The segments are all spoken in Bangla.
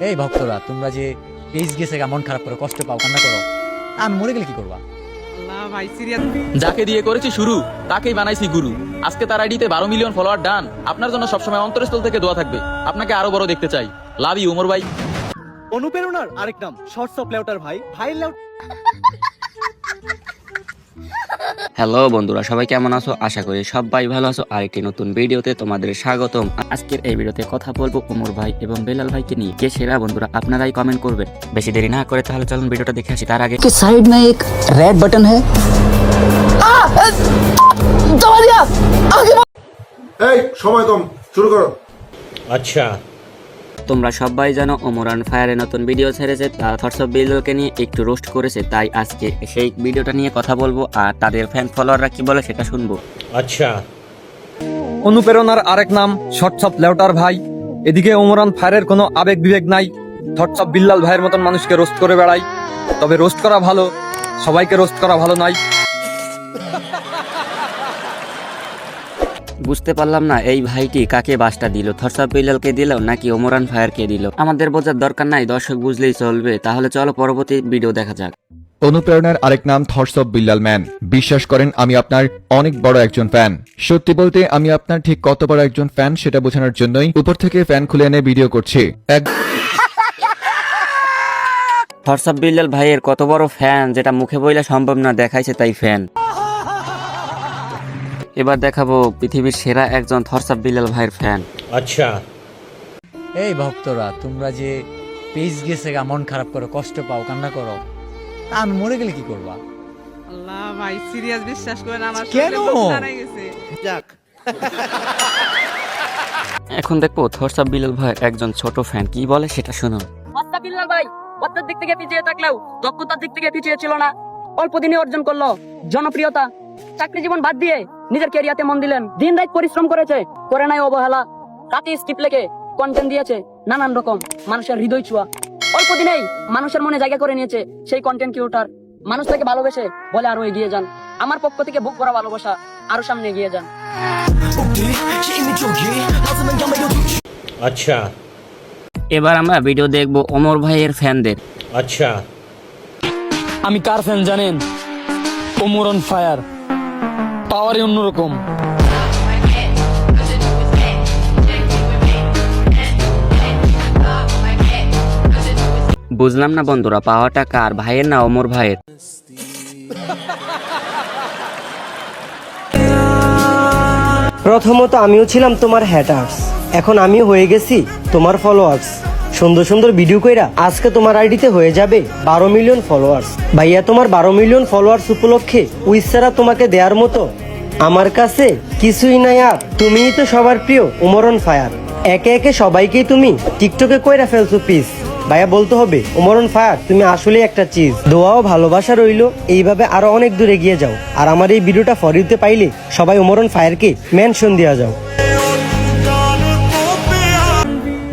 এই ভক্তরা তোমরা যে পেজ গেছে মন খারাপ করে কষ্ট পাও কান্না করো আমি মরে গেলে কি করবা? যাকে দিয়ে করেছি শুরু তাকেই বানাইছি গুরু। আজকে তার আইডিতে বারো মিলিয়ন ফলোয়ার ডান। আপনার জন্য সবসময় অন্তরস্থল থেকে দোয়া থাকবে। আপনাকে আরও বড় দেখতে চাই। লাভ ইউ উমর ভাই। অনুপ্রেরণার আরেক নাম শর্টস অফ লেউটার ভাই। ভাই লেউটার হ্যালো বন্ধুরা সবাই কেমন আছো? আশা করি সবাই ভালো আছো। আর একটি নতুন ভিডিওতে তোমাদের স্বাগতম। আজকের এই ভিডিওতে কথা বলব উমর ভাই এবং বেলাল ভাইকে নিয়ে। কে সেরা বন্ধুরা আপনারাই কমেন্ট করবেন। বেশি দেরি না করে তাহলে চলুন ভিডিওটা দেখে আসি। তার আগে কি সাইড মে এক রেড বাটন হ্যাঁ এই সময় কম। শুরু করো। আচ্ছা। তোমরা সবাই জানো ওমরান ফায়ারে নতুন ভিডিও ছেড়েছে থটস অফ বিলকে নিয়ে একটু রোস্ট করেছে তাই আজকে সেই ভিডিওটা নিয়ে কথা বলব আর তাদের ফ্যান ফলোয়াররা কি বলে সেটা শুনব। আচ্ছা। অনুপ্রেরণার আরেক নাম শর্টস অফ লেউটার ভাই। এদিকে ওমরান ফায়ারের কোনো আবেগ বিবেক নাই। অফ বিল্লাল ভাইয়ের মতন মানুষকে রোস্ট করে বেড়াই। তবে রোস্ট করা ভালো সবাইকে রোস্ট করা ভালো নয়। বুঝতে পারলাম না এই ভাইটি কাকে বাসটা দিল? থরসাব বিল্লালকে দিল নাকি ওমরান ফায়ারকে দিল? আমাদের বোঝার দরকার নাই দর্শক বুঝলেই চলবে। তাহলে চলো পরবর্তী ভিডিও দেখা যাক। অনুপ্রেরণার আরেক নাম থটস অফ বিল্লাল ম্যান। বিশ্বাস করেন আমি আপনার অনেক বড় একজন ফ্যান সত্যি বলতে আমি আপনার ঠিক কত বড় একজন ফ্যান সেটা বোঝানোর জন্যই উপর থেকে ফ্যান খুলে এনে ভিডিও করছি। এক থরসাব বিল্লাল ভাইয়ের কত বড় ফ্যান যেটা মুখে বইলে সম্ভব না দেখাইছে তাই ফ্যান এবার দেখাবো পৃথিবীর সেরা একজন থরসাব বিলাল ভাইয়ের ফ্যান। আচ্ছা। এই ভক্তরা তোমরা যে পেজ গেছে গা, মন খারাপ করো কষ্ট পাও কান্না করো আমি মরে গেলে কি করবা? আল্লাহ ভাই সিরিয়াস বিশ্বাস করেন আমার কেন? গেছে। এখন দেখব থরসাব বিল্লাল ভাই একজন ছোট ফ্যান কি বলে সেটা শুনুন আচ্ছা বিল্লাল ভাই অর্থের দিক থেকে পিছিয়ে থাকলেও দক্ষতার দিক থেকে পিছিয়ে ছিল না। অল্প দিনে অর্জন করল। জনপ্রিয়তা চাকরি জীবন বাদ দিয়ে নিজের ক্যারিয়াতে মন দিলেন। দিন রাত পরিশ্রম করেছে করে নাই অবহেলা। রাতে স্ক্রিপ্ট লেখে কন্টেন্ট দিয়েছে নানান রকম। মানুষের হৃদয় ছোঁয়া। অল্প দিনেই মানুষের মনে জায়গা করে নিয়েছে সেই কন্টেন্ট ক্রিয়েটর মানুষ থেকে ভালোবেসে বলে আরও এগিয়ে যান। আমার পক্ষ থেকে বুক করা ভালোবাসা আরও সামনে এগিয়ে যান। আচ্ছা। এবার আমরা ভিডিও দেখব ওমর ভাইয়ের ফ্যানদের আচ্ছা। আমি কার ফ্যান জানেন? ওমরন ফায়ার পাওয়ারই অন্যরকম। বুঝলাম না বন্ধুরা পাওয়াটা কার ভাইয়ের না ওমর ভাইয়ের? প্রথমত আমিও ছিলাম তোমার হ্যাটার্স এখন আমি হয়ে গেছি তোমার ফলোয়ার্স সুন্দর সুন্দর ভিডিও কইরা আজকে তোমার আইডিতে হয়ে যাবে বারো মিলিয়ন ফলোয়ার্স ভাইয়া তোমার বারো মিলিয়ন ফলোয়ার্স উপলক্ষে উইসারা তোমাকে দেওয়ার মতো আমার কাছে কিছুই নাই আর। তুমিই তো সবার প্রিয়, উমরন ফায়ার। একে একে সবাইকেই তুমি টিকটকে কইরা ফেলছো পিস ভাইয়া, বলতে হবে, উমরন ফায়ার, তুমি আসলে একটা চিজ দোয়াও ভালোবাসা রইল, এইভাবে আরও অনেক দূরে এগিয়ে যাও। আর আমার এই ভিডিওটা ফরিতে পাইলে সবাই উমরন ফায়ারকে মেনশন দেওয়া যাও।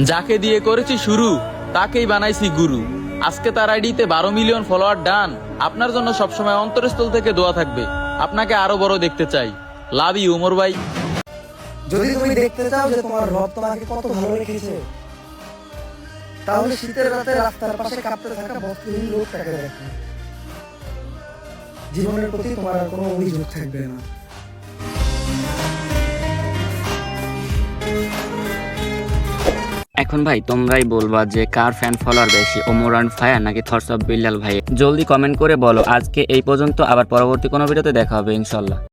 যাকে দিয়ে করেছি শুরু, তাকেই বানাইছি গুরু। আজকে তার আইডিতে বারো মিলিয়ন ফলোয়ার ডান আপনার জন্য সবসময় অন্তরস্থল থেকে দোয়া থাকবে। আপনাকে আরও বড় দেখতে চাই। লাভ ইউ, উমর ভাই। যদি তুমি দেখতে চাও যে তোমার রব তোমাকে কত ভালো রেখেছে, তাহলে শীতের রাতে রাস্তার পাশে কাঁপতে থাকা বস্ত্রহীন লোকটাকে দেখো। জীবনের প্রতি তোমার কোনো অভিযোগ থাকবে না। এখন ভাই, তোমরাই বলবা যে কার ফ্যান ফলোয়ার বেশি, ওমর ওমরান ফায়ার নাকি থটস অফ বিল্লাল ভাই? জলদি কমেন্ট করে বলো। আজকে এই পর্যন্ত, আবার পরবর্তী কোনো ভিডিওতে দেখা হবে, ইনশাল্লাহ।